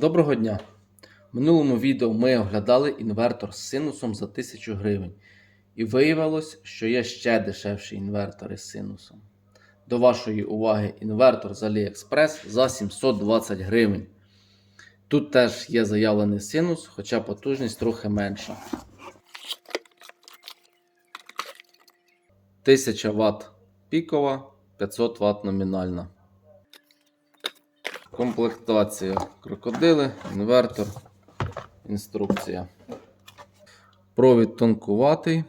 Доброго дня! В минулому відео ми оглядали інвертор з синусом за 1000 гривень. І виявилось, що є ще дешевші інвертори з синусом. До вашої уваги інвертор з AliExpress за 720 гривень. Тут теж є заявлений синус, хоча потужність трохи менша. 1000 Вт пікова, 500 Вт номінальна. Комплектація крокодили, інвертор, інструкція. Провід тонкуватий,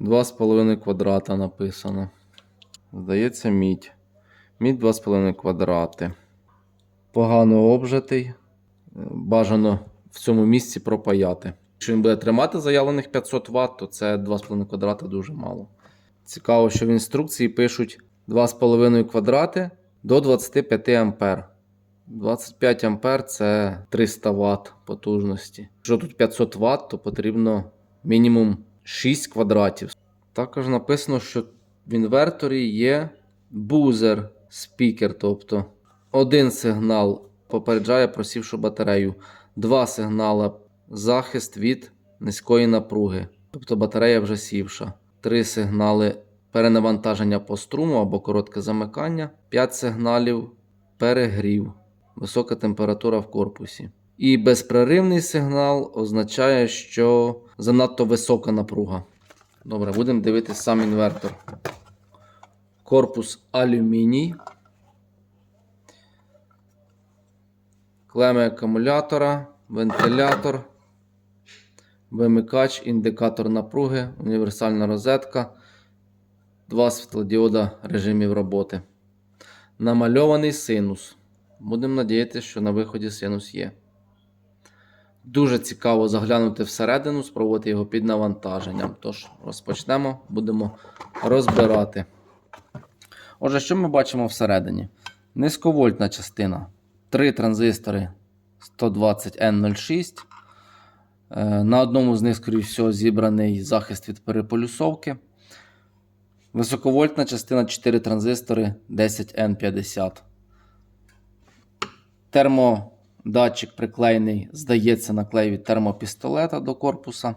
2,5 квадрата написано. Здається, мідь. Мідь 2,5 квадрати. Погано обжитий. Бажано в цьому місці пропаяти. Якщо він буде тримати заявлених 500 Вт, то це 2,5 квадрата дуже мало. Цікаво, що в інструкції пишуть 2,5 квадрати до 25 ампер. 25 ампер це 300 Вт потужності. Якщо тут 500 Вт, то потрібно мінімум 6 квадратів. Також написано, що в інверторі є бузер спікер, тобто один сигнал попереджає просівшу батарею, два сигнали захист від низької напруги, тобто батарея вже сівша, три сигнали перенавантаження по струму або коротке замикання, 5 сигналів перегрів, висока температура в корпусі. І безперервний сигнал означає, що занадто висока напруга. Добре, будемо дивитися сам інвертор. Корпус алюміній. Клеми акумулятора, вентилятор, вимикач, індикатор напруги, універсальна розетка, два світлодіода режимів роботи. Намальований синус. Будемо надіятися, що на виході синус є. Дуже цікаво заглянути всередину, спробувати його під навантаженням. Тож, розпочнемо, будемо розбирати. Отже, що ми бачимо всередині? Низьковольтна частина. Три транзистори 120N06. Е, На одному з них, скоріш всього, зібраний захист від переполюсовки. Високовольтна частина 4 транзистори 10N50. Термодатчик приклеєний, здається, на клей термопістолета до корпуса.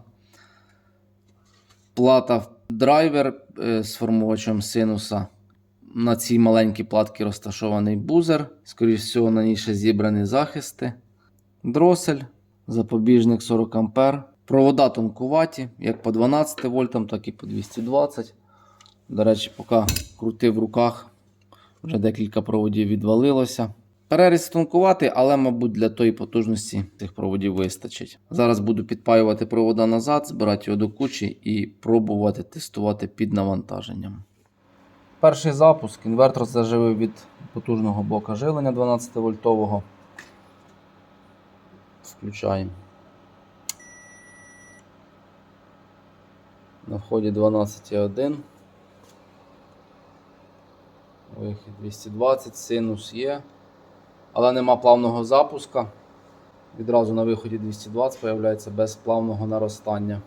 Плата драйвер е, з формувачем синуса. На цій маленькій платці розташований бузер. Скоріше всього, на ній ще зібрані захисти. Дросель, запобіжник 40 А. Провода тонкуваті, як по 12 вольтам, так і по 220. До речі, поки крутив в руках, вже декілька проводів відвалилося. Переріз тонкуватий, але, мабуть, для тої потужності цих проводів вистачить. Зараз буду підпаювати провода назад, збирати його до кучі і пробувати тестувати під навантаженням. Перший запуск. Інвертор заживив від потужного блока живлення 12 вольтового. Включаємо. На вході 12,1. Вихід 220, синус є. Але нема плавного запуска. Відразу на виході 220 з'являється без плавного наростання.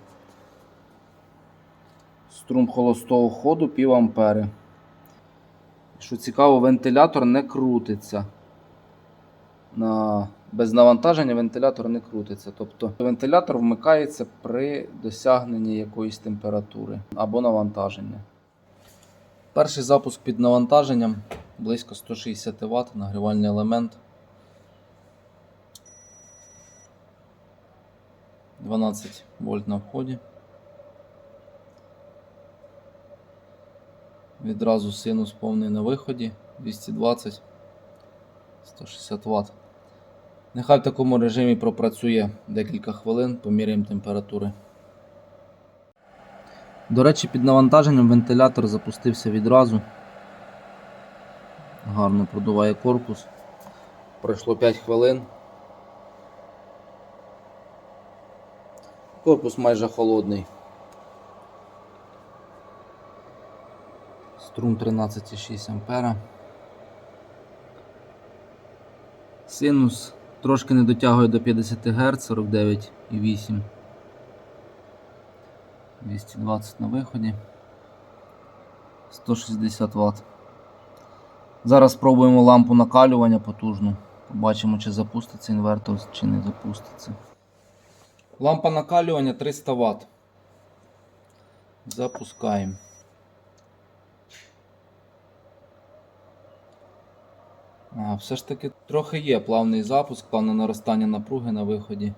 Струм холостого ходу пів ампери. Що цікаво, вентилятор не крутиться. На... Без навантаження вентилятор не крутиться. Тобто вентилятор вмикається при досягненні якоїсь температури або навантаження. Перший запуск під навантаженням близько 160 Вт нагрівальний елемент. 12 вольт на вході. Відразу синус повний на виході 220 160 Вт. Нехай в такому режимі пропрацює декілька хвилин, поміряємо температури. До речі, під навантаженням вентилятор запустився відразу. Гарно продуває корпус. Пройшло 5 хвилин. Корпус майже холодний. Струм 13,6 ампера. Синус трошки не дотягує до 50 Гц 49,8. 220 на виході. 160 Вт. Зараз спробуємо лампу накалювання потужну. Побачимо, чи запуститься інвертор, чи не запуститься. Лампа накалювання 300 Вт. Запускаємо. А, все ж таки трохи є плавний запуск, плавне наростання напруги на виході.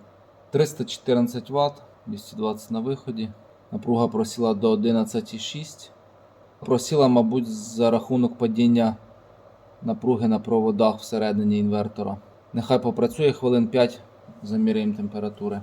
314 Вт, 220 на виході. Напруга просіла до 11,6. Просіла, мабуть, за рахунок падіння напруги на проводах всередині інвертора. Нехай попрацює хвилин 5, заміряємо температури.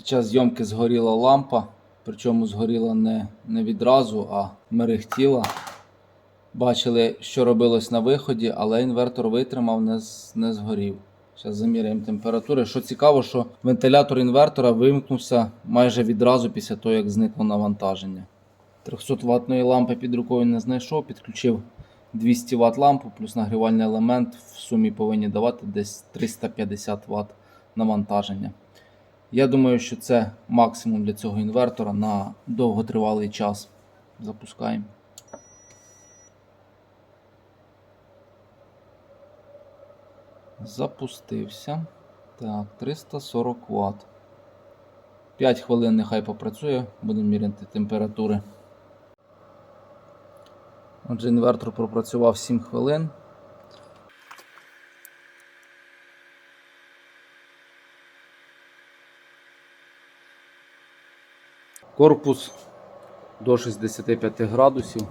Під час зйомки згоріла лампа, причому згоріла не, не відразу, а мерехтіла. Бачили, що робилось на виході, але інвертор витримав, не, не згорів. Зараз заміряємо температури. Що цікаво, що вентилятор інвертора вимкнувся майже відразу після того, як зникло навантаження. 300 ваттної лампи під рукою не знайшов, підключив 200 Вт лампу плюс нагрівальний елемент. В сумі повинні давати десь 350 Вт навантаження. Я думаю, що це максимум для цього інвертора на довготривалий час. Запускаємо. Запустився. Так, 340 Вт. 5 хвилин нехай попрацює, будемо міряти температури. Отже, інвертор пропрацював 7 хвилин. Корпус до 65 градусів.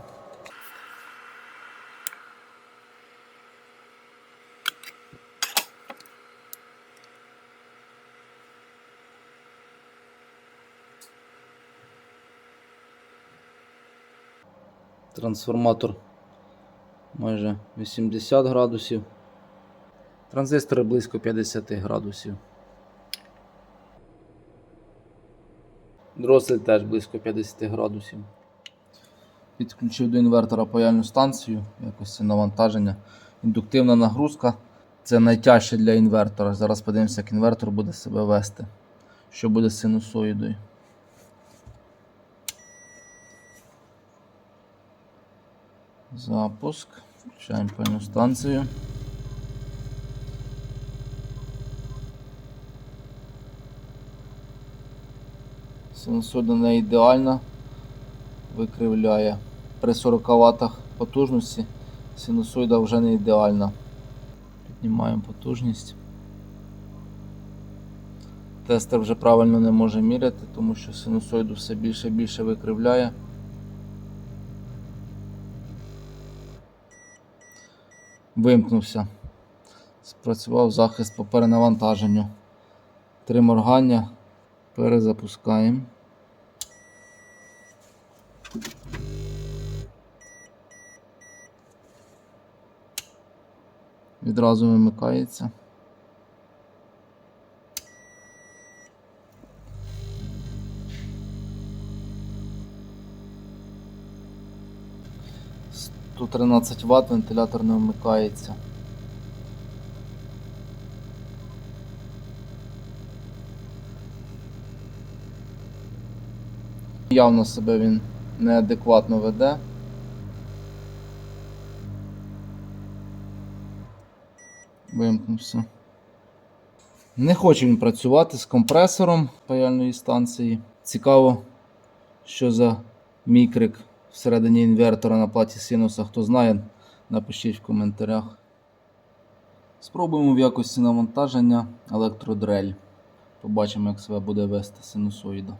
Трансформатор майже 80 градусів. Транзистори близько 50 градусів. Дросель теж близько 50 градусів. Підключив до інвертора паяльну станцію, якості навантаження. Індуктивна нагрузка це найтяжче для інвертора. Зараз подивимося, як інвертор буде себе вести. Що буде з синусоїдою. Запуск. Включаємо паяльну станцію. Синусоїда не ідеальна, викривляє. При 40 Вт потужності синусоїда вже не ідеальна. Піднімаємо потужність. Тестер вже правильно не може міряти, тому що синусоїду все більше і більше викривляє. Вимкнувся. Спрацював захист по перенавантаженню. Три моргання. Перезапускаємо. Відразу вимикається. Тут 13 Вт, вентилятор не вмикається. Явно себе він неадекватно веде. Вимкнувся. Не хоче він працювати з компресором паяльної станції. Цікаво, що за мікрик всередині інвертора на платі синуса. Хто знає, напишіть в коментарях. Спробуємо в якості навантаження електродрель. Побачимо, як себе буде вести синусоїда.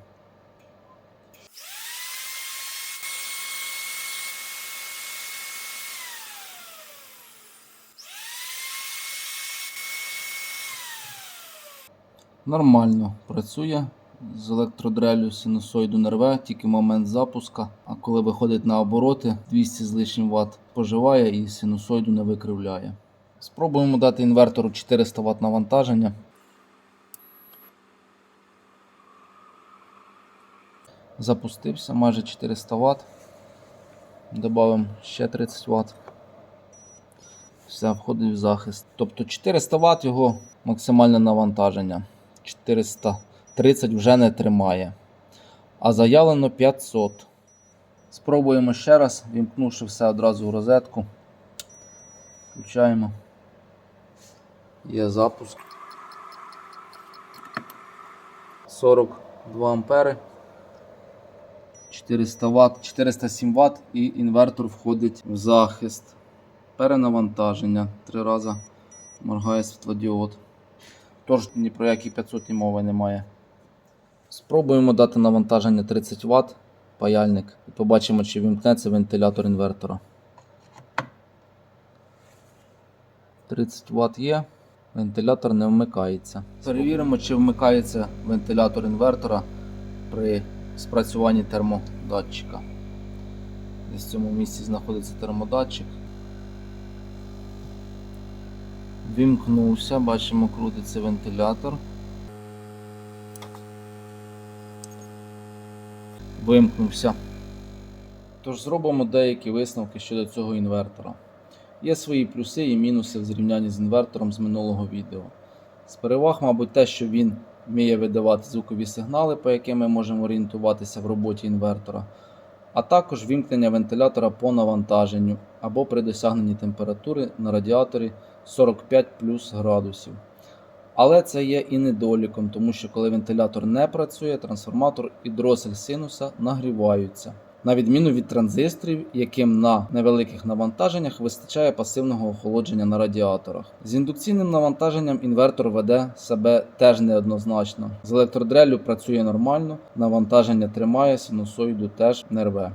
Нормально працює з електродрелю синусоїду не рве, тільки момент запуска. А коли виходить на обороти, 200 з лишнім Вт споживає і синусоїду не викривляє. Спробуємо дати інвертору 400 Вт навантаження. Запустився майже 400 Вт. Добавимо ще 30 Вт. Все, входить в захист. Тобто 400 Вт його максимальне навантаження. 430 вже не тримає. А заявлено 500. Спробуємо ще раз, вімкнувши все одразу в розетку. Включаємо. Є запуск. 42 ампери. 400 Вт, 407 Вт і інвертор входить в захист. Перенавантаження. Три рази моргає світлодіод. Тож ні про які 500 ні мови немає. Спробуємо дати навантаження 30 Вт паяльник і побачимо, чи вімкнеться вентилятор інвертора. 30 Вт є, вентилятор не вмикається. Перевіримо, чи вмикається вентилятор інвертора при спрацюванні термодатчика. Десь в цьому місці знаходиться термодатчик. Вімкнувся, бачимо, крутиться вентилятор. Вимкнувся. Тож зробимо деякі висновки щодо цього інвертора. Є свої плюси і мінуси в зрівнянні з інвертором з минулого відео. З переваг, мабуть, те, що він вміє видавати звукові сигнали, по яким ми можемо орієнтуватися в роботі інвертора, а також вімкнення вентилятора по навантаженню або при досягненні температури на радіаторі 45 плюс градусів. Але це є і недоліком, тому що коли вентилятор не працює, трансформатор і дросель синуса нагріваються. На відміну від транзисторів, яким на невеликих навантаженнях вистачає пасивного охолодження на радіаторах. З індукційним навантаженням інвертор веде себе теж неоднозначно. З електродреллю працює нормально, навантаження тримає, синусоїду теж не рве.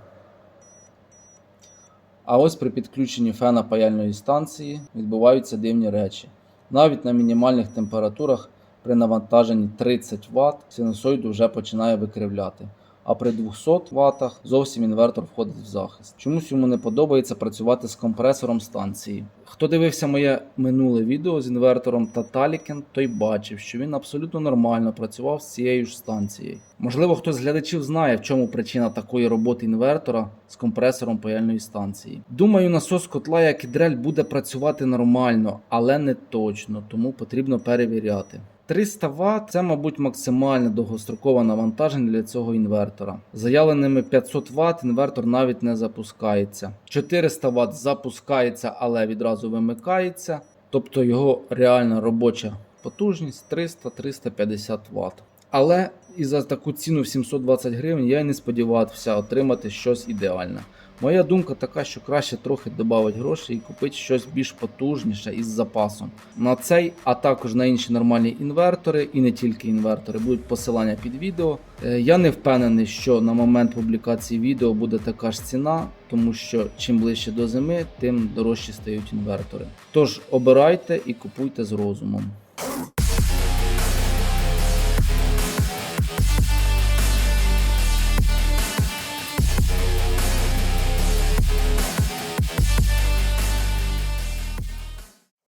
А ось при підключенні фена паяльної станції відбуваються дивні речі. Навіть на мінімальних температурах при навантаженні 30 Вт синусоїду вже починає викривляти. А при 200 Вт зовсім інвертор входить в захист. Чомусь йому не подобається працювати з компресором станції. Хто дивився моє минуле відео з інвертором Tataliken, той бачив, що він абсолютно нормально працював з цією ж станцією. Можливо, хтось з глядачів знає, в чому причина такої роботи інвертора з компресором паяльної станції. Думаю, насос котла, як і дрель, буде працювати нормально, але не точно, тому потрібно перевіряти. 300 Вт це, мабуть, максимальне довгострокове навантаження для цього інвертора. Заявленими 500 Вт інвертор навіть не запускається. 400 Вт запускається, але відразу вимикається. Тобто його реальна робоча потужність 300-350 Вт. Але і за таку ціну в 720 гривень я не сподівався отримати щось ідеальне. Моя думка така, що краще трохи додати грошей і купити щось більш потужніше із запасом. На цей, а також на інші нормальні інвертори, і не тільки інвертори, будуть посилання під відео. Е, Я не впевнений, що на момент публікації відео буде така ж ціна, тому що чим ближче до зими, тим дорожчі стають інвертори. Тож обирайте і купуйте з розумом.